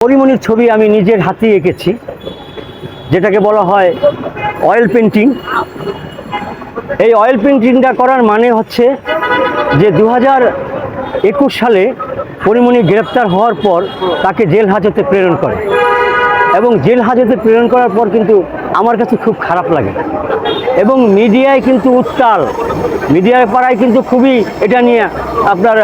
পরিমণির ছবি আমি নিজের হাতে এঁকেছি, যেটাকে বলা হয় অয়েল পেন্টিং এই অয়েল পেন্টিংটা করার মানে হচ্ছে যে দু একুশ সালে পরিমণি গ্রেপ্তার হওয়ার পর তাকে জেল হাজতে প্রেরণ করে। এবং জেল হাজতে প্রেরণ করার পর কিন্তু আমার কাছে খুব খারাপ লাগে। এবং মিডিয়ায় কিন্তু উত্তাল। মিডিয়ায় পাড়ায় কিন্তু খুবই এটা নিয়ে আপনার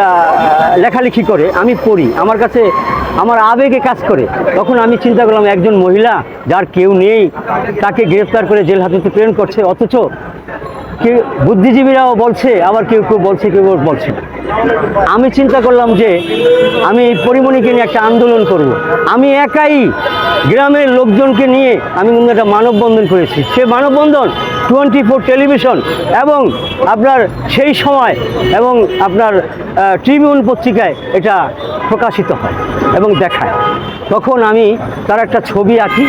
লেখালেখি করে। আমি পড়ি। আমার কাছে, আমার আবেগে কাজ করে। তখন আমি চিন্তা করলাম, একজন মহিলা যার কেউ নেই, তাকে গ্রেফতার করে জেল হাজতে প্রেরণ করছে। অথচ কেউ বুদ্ধিজীবীরাও বলছে, আবার কেউ কেউ বলছে কেউ বলছে। আমি চিন্তা করলাম যে আমি এই পরিমণিকে নিয়ে একটা আন্দোলন করব। আমি একাই গ্রামের লোকজনকে নিয়ে আমি কিন্তু একটা মানববন্ধন করেছি। সে মানববন্ধন টোয়েন্টি ফোর টেলিভিশন এবং আপনার সেই সময় এবং আপনার ট্রিবিউন পত্রিকায় এটা প্রকাশিত হয় এবং দেখায়। তখন আমি তার একটা ছবি আঁকি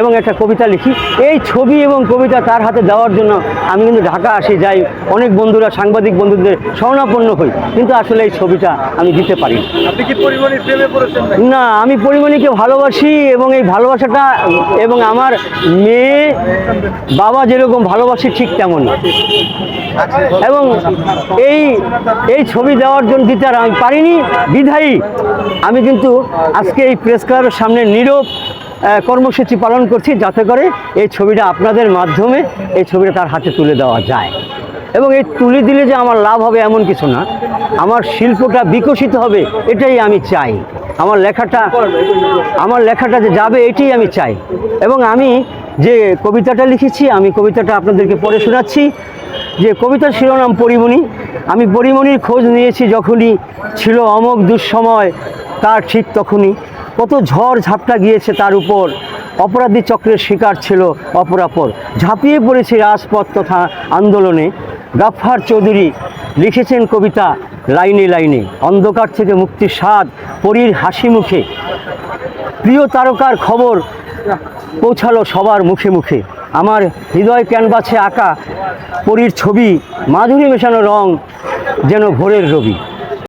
এবং একটা কবিতা লিখি। এই ছবি এবং কবিতা তার হাতে দেওয়ার জন্য আমি কিন্তু ঢাকা আসি যাই অনেক বন্ধুরা সাংবাদিক বন্ধুদের শরণাপন্ন হই। কিন্তু আসলে এই ছবিটা আমি দিতে পারি না। আমি পরিমণিকে ভালোবাসি এবং এই ভালোবাসাটা এবং আমার মেয়ে বাবা যেরকম ভালোবাসি ঠিক তেমন। এবং এই এই ছবি দেওয়ার জন্য দিতে আর আমি পারিনি। বিধায়ী আমি কিন্তু আজকে এই প্রেস ক্লাবের সামনে নীরব কর্মসূচি পালন করছি যাতে করে এই ছবিটা আপনাদের মাধ্যমে এই ছবিটা তার হাতে তুলে দেওয়া যায়। এবং এই তুলে দিলে যে আমার লাভ হবে এমন কিছু না, আমার শিল্পটা বিকশিত হবে এটাই আমি চাই। আমার লেখাটা আমার লেখাটা যে যাবে এটাই আমি চাই। এবং আমি যে কবিতাটা লিখেছি, আমি কবিতাটা আপনাদেরকে পড়ে শোনাচ্ছি। যে কবিতার শিরোনাম পরিমণি। আমি পরিমণির খোঁজ নিয়েছি যখনই ছিল অমোঘ দুঃসময়, তার ঠিক তখনই। কত ঝড় ঝাপটা গিয়েছে তার উপর। অপরাধী চক্রের শিকার ছিল অপরাপর। ঝাঁপিয়ে পড়েছে রাজপথ তথা আন্দোলনে। গাফফার চৌধুরী লিখেছেন কবিতা লাইনে লাইনে। অন্ধকার থেকে মুক্তির স্বাদ পরীর হাসি মুখে। প্রিয় তারকার খবর পৌঁছালো সবার মুখে মুখে। আমার হৃদয় ক্যানভাসে আঁকা পরীর ছবি, মাধুরী মেশানো রং যেন ভোরের রবি।